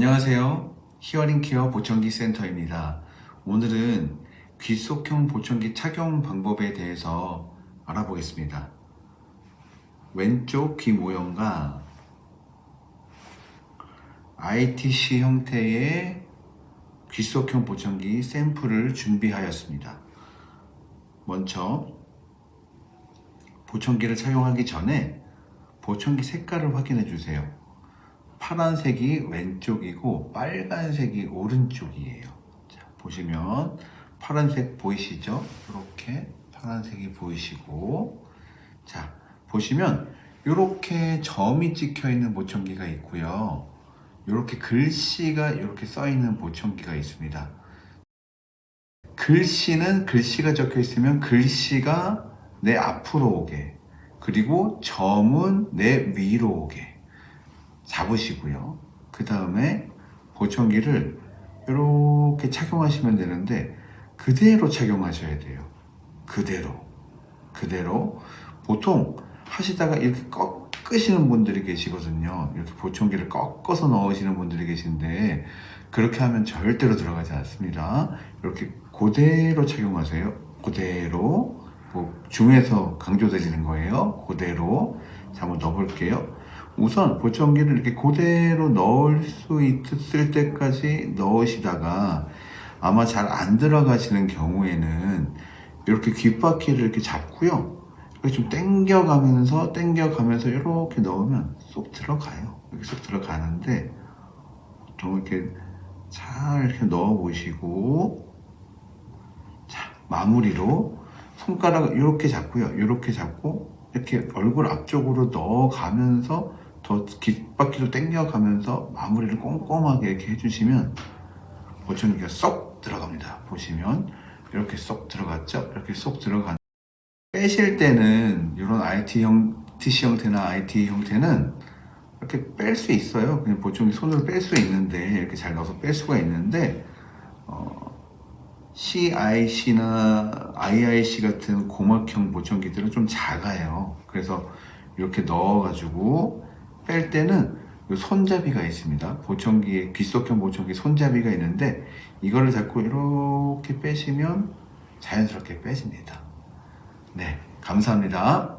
안녕하세요. 히어링케어 보청기 센터입니다. 오늘은 귀속형 보청기 착용 방법에 대해서 알아보겠습니다. 왼쪽 귀 모형과 ITC 형태의 귀속형 보청기 샘플을 준비하였습니다. 먼저 보청기를 착용하기 전에 보청기 색깔을 확인해 주세요. 파란색이 왼쪽이고 빨간색이 오른쪽이에요. 자, 보시면 파란색 보이시죠? 이렇게 파란색이 보이시고 자, 보시면 이렇게 점이 찍혀 있는 보청기가 있고요. 이렇게 글씨가 이렇게 써 있는 보청기가 있습니다. 글씨는 글씨가 적혀 있으면 글씨가 내 앞으로 오게 그리고 점은 내 위로 오게 잡으시고요. 그 다음에 보청기를 이렇게 착용하시면 되는데 그대로 착용하셔야 돼요. 그대로. 그대로. 보통 하시다가 이렇게 꺾으시는 분들이 계시거든요. 이렇게 보청기를 꺾어서 넣으시는 분들이 계신데 그렇게 하면 절대로 들어가지 않습니다. 이렇게 그대로 착용하세요. 그대로. 뭐 중에서 강조드리는 거예요. 그대로. 자, 한번 넣어볼게요. 우선 보청기를 이렇게 그대로 넣을 수 있을 때까지 넣으시다가 아마 잘 안 들어가시는 경우에는 이렇게 귓바퀴를 이렇게 잡고요. 이렇게 좀 당겨가면서 당겨가면서 이렇게 넣으면 쏙 들어가요. 이렇게 쏙 들어가는데 보통 이렇게 잘 이렇게 넣어 보시고 자 마무리로 손가락을 이렇게 잡고요. 이렇게 잡고 이렇게 얼굴 앞쪽으로 넣어가면서 더 귓바퀴로 당겨가면서 마무리를 꼼꼼하게 이렇게 해주시면 보청기가 쏙 들어갑니다. 보시면 이렇게 쏙 들어갔죠? 이렇게 쏙 들어간 빼실 때는 이런 IT 형 TC 형태나 IT 형태는 이렇게 뺄 수 있어요. 그냥 보청기 손으로 뺄 수 있는데 이렇게 잘 넣어서 뺄 수가 있는데 어, CIC나 IIC 같은 고막형 보청기들은 좀 작아요. 그래서 이렇게 넣어가지고 뺄 때는 요 손잡이가 있습니다. 보청기에 귀속형 보청기 손잡이가 있는데 이거를 잡고 이렇게 빼시면 자연스럽게 빼집니다. 네, 감사합니다.